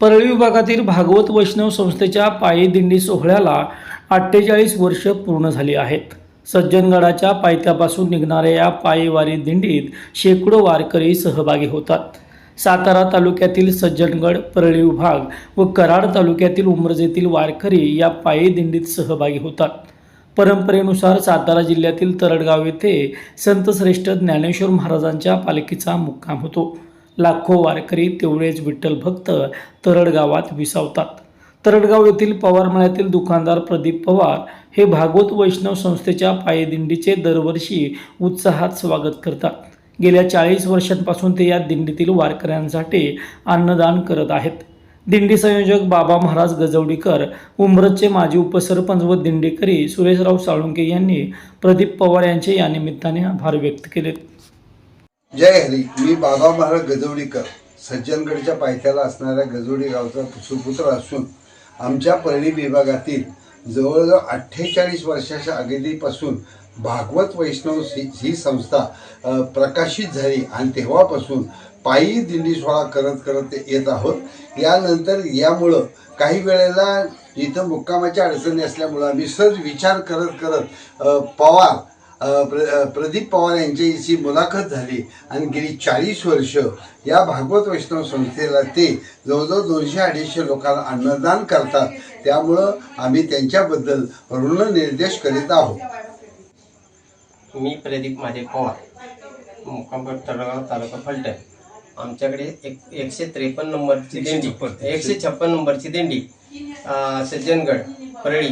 परळी विभागातील भागवत वैष्णव संस्थेच्या पायीदिंडी सोहळ्याला अठ्ठेचाळीस वर्ष पूर्ण झाली आहेत. सज्जनगडाच्या पायथ्यापासून निघणाऱ्या या पायीवारी दिंडीत शेकडो वारकरी सहभागी होतात. सातारा तालुक्यातील सज्जनगड परळी विभाग व कराड तालुक्यातील उमरजेतील वारकरी या पायी दिंडीत सहभागी होतात. परंपरेनुसार सातारा जिल्ह्यातील तरडगाव येथे संतश्रेष्ठ ज्ञानेश्वर महाराजांच्या पालखीचा मुक्काम होतो. लाखो वारकरी तेवढेच विठ्ठल भक्त तरडगावात विसावतात. तरडगाव येथील पवार मळ्यातील दुकानदार प्रदीप पवार हे भागवत वैष्णव संस्थेच्या पायदिंडीचे दरवर्षी उत्साहात स्वागत करतात. गेल्या चाळीस वर्षांपासून ते या दिंडीतील वारकऱ्यांसाठी अन्नदान करत आहेत. दिंडी संयोजक बाबा महाराज गजवडीकर उमरतचे माजी उपसरपंच व दिंडेकरी सुरेशराव साळुंके यांनी प्रदीप पवार यांचे या निमित्ताने आभार व्यक्त केलेत. जय हरी मी बाबा महाराज गजवडीकर सज्जनगडच्या पायथ्याला असणाऱ्या गजवडी गावचा सुपुत्र असून आमच्या परळी विभागातील जवळजवळ अठ्ठेचाळीस वर्षाच्या अगदीपासून भागवत वैष्णव ही ही संस्था प्रकाशित झाली आणि तेव्हापासून पायी दिंडी सोहळा करत करत येत आहोत. यानंतर यामुळं काही वेळेला इथं मुक्कामाच्या अडचणी असल्यामुळं आम्ही सहज विचार करत करत पवार प्र प्रदीप पवार यांच्याशी मुलाखत झाली आणि गेली चाळीस वर्ष या भागवत वैष्णव संस्थेला ते जवळजवळ दोनशे अडीचशे लोकांना अन्नदान करतात. त्यामुळं आम्ही त्यांच्याबद्दल ऋणनिर्देश करीत आहोत. मी प्रदीप माझे पवार मुक्कामपूर तळगाव तालुका फलटण. आमच्याकडे एक एकशे त्रेपन्न नंबरची दिंडी एकशे छप्पन नंबरची दिंडी सज्जनगड परळी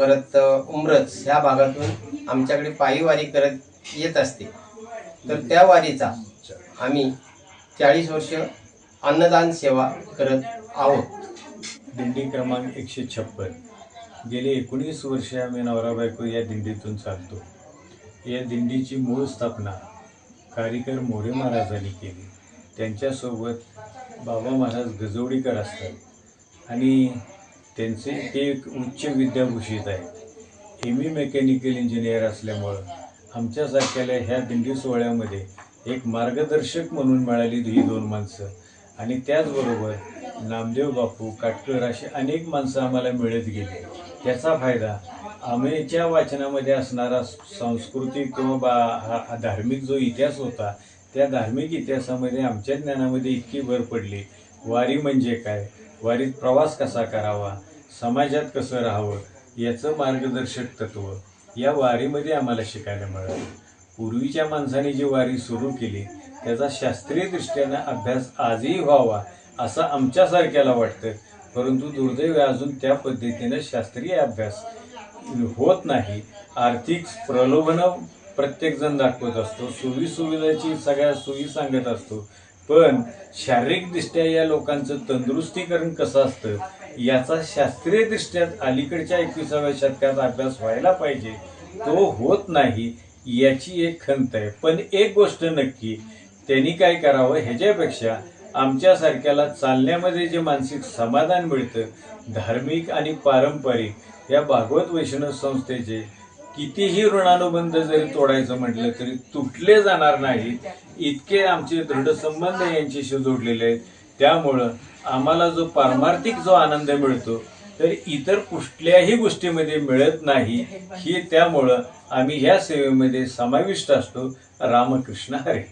परत उमरच ह्या भागातून आमच्याकडे पायी वारी करत येत असते. तर त्या वारीचा आम्ही चाळीस वर्ष अन्नदान सेवा करत आहोत. दिंडी क्रमांक एकशे छप्पन. गेले एकोणीस वर्षे आम्ही नवरा बायको या दिंडीतून चालतो. या दिंडीची मूळ स्थापना कारिकर मोरे महाराजांनी केली. त्यांच्यासोबत बाबा महाराज गजवडीकर असतात. आणि त्यांचे ते एक उच्च विद्याभूषित आहे एम ई मेकॅनिकल इंजिनियर असल्यामुळं आमच्यासारख्याला ह्या दिंडी सोहळ्यामध्ये एक मार्गदर्शक म्हणून मिळाली ही दोन माणसं. आणि त्याचबरोबर नामदेव बापू काटकर अशी अनेक माणसं आम्हाला मिळत गेली. त्याचा फायदा आमेच्या वाचनामध्ये असणारा सांस्कृतिक किंवा बा हा धार्मिक जो इतिहास होता त्या धार्मिक इतिहासामध्ये आमच्या ज्ञानामध्ये इतकी भर पडली. वारी म्हणजे काय? वारीत प्रवास कसा करावा? समाजात कसं राहावं याचं मार्गदर्शक तत्व या वारीमध्ये आम्हाला शिकायला मिळालं. पूर्वीच्या माणसाने जी वारी सुरू केली त्याचा शास्त्रीय दृष्ट्यानं अभ्यास आजही व्हावा असं आमच्यासारख्याला वाटतं. परंतु दुर्दैव अजून त्या पद्धतीनं शास्त्रीय अभ्यास होत नाही. आर्थिक प्रलोभनं प्रत्येकजण दाखवत असतो. सोयी सुविधाची सगळ्या सोयी सांगत असतो. पण शारीरिकदृष्ट्या या लोकांचं तंदुरुस्तीकरण कसं असतं याचा शास्त्रीय दृष्ट्या अलीकडच्या एकविसाव्या शतकात अभ्यास व्हायला पाहिजे. तो होत नाही याची एक खंत आहे. पण एक गोष्ट नक्की त्यांनी काय करावं ह्याच्यापेक्षा आमच्यासारख्याला चालण्यामध्ये जे मानसिक समाधान मिळतं धार्मिक आणि पारंपरिक या भागवत वैष्णव संस्थेचे कितीही ऋणानुबंध जरी तोडायचं म्हटलं तरी तुटले जाणार नाहीत इतके आमचे दृढ संबंध यांच्याशी जोडलेले आहेत. त्यामुळं आम्हाला जो पारमार्थिक जो आनंद मिळतो तर इतर कुठल्याही गोष्टीमध्ये मिळत नाही. ही त्यामुळं आम्ही ह्या सेवेमध्ये समाविष्ट असतो. रामकृष्ण हरे.